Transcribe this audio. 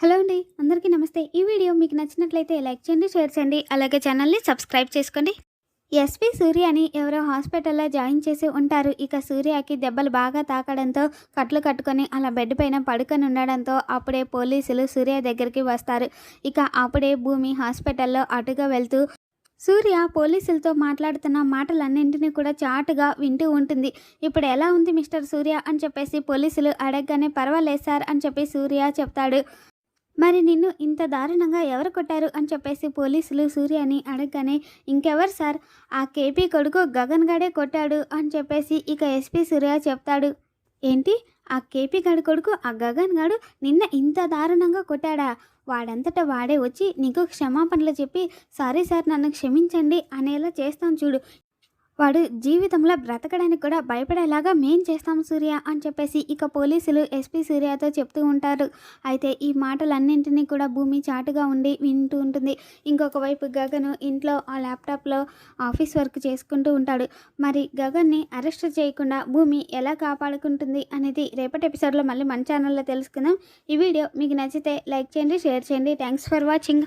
Hello అండి అందరికీ నమస్తే. ఈ వీడియో మీకు నచ్చినట్లయితే లైక్ చేయండి షేర్ చేయండి అలాగే ఛానల్ని సబ్స్క్రైబ్ చేసుకోండి. ఎస్పీ సూర్యని ఎవరో హాస్పిటల్లో జాయిన్ చేసి ఉంటారు. ఇక సూర్యకి దెబ్బలు బాగా తాకడంతో కట్లు కట్టుకొని అలా బెడ్ పైన పడుకొని ఉండడంతో అప్పుడే పోలీసులు సూర్య దగ్గరికి వస్తారు. ఇక అప్పుడే భూమి హాస్పిటల్లో అటుగా వెళ్తూ సూర్య పోలీసులతో మాట్లాడుతున్న మాటలన్నింటినీ కూడా చాటుగా వింటూ ఉంటుంది. ఇప్పుడు ఎలా ఉంది మిస్టర్ సూర్య అని చెప్పేసి పోలీసులు అడగగానే పర్వాలేదు సార్ అని చెప్పి సూర్య చెప్తాడు. మరి నిన్ను ఇంత దారుణంగా ఎవరు కొట్టారు అని చెప్పేసి పోలీసులు సూర్యని అడగగానే ఇంకెవరు సార్? ఆ కేపీ కొడుకు గగన్ గడే కొట్టాడు అని చెప్పేసి ఇక ఎస్పీ సూర్య చెప్తాడు. ఏంటి? ఆ కేపీ గడి కొడుకు ఆ గగన్ గాడు నిన్న ఇంత దారుణంగా కొట్టాడా? వాడంతటా వాడే వచ్చి నీకు క్షమాపణలు చెప్పి సారీ సార్ నన్ను క్షమించండి అనేలా చేస్తాం చూడు. వాడు జీవితంలో బ్రతకడానికి కూడా భయపడేలాగా మేం చేస్తాం సూర్య అని చెప్పేసి ఇక పోలీసులు ఎస్పీ సూర్యతో చెప్తూ ఉంటారు. అయితే ఈ మాటలన్నింటినీ కూడా భూమి చాటుగా ఉండి వింటూ ఉంటుంది. ఇంకొక వైపు గగను ఇంట్లో ఆ ల్యాప్టాప్లో ఆఫీస్ వర్క్ చేసుకుంటూ ఉంటాడు. మరి గగన్ని అరెస్ట్ చేయకుండా భూమి ఎలా కాపాడుకుంటుంది అనేది రేపటి ఎపిసోడ్లో మళ్ళీ మన ఛానల్లో తెలుసుకుందాం. ఈ వీడియో మీకు నచ్చితే లైక్ చేయండి షేర్ చేయండి. Thanks for watching.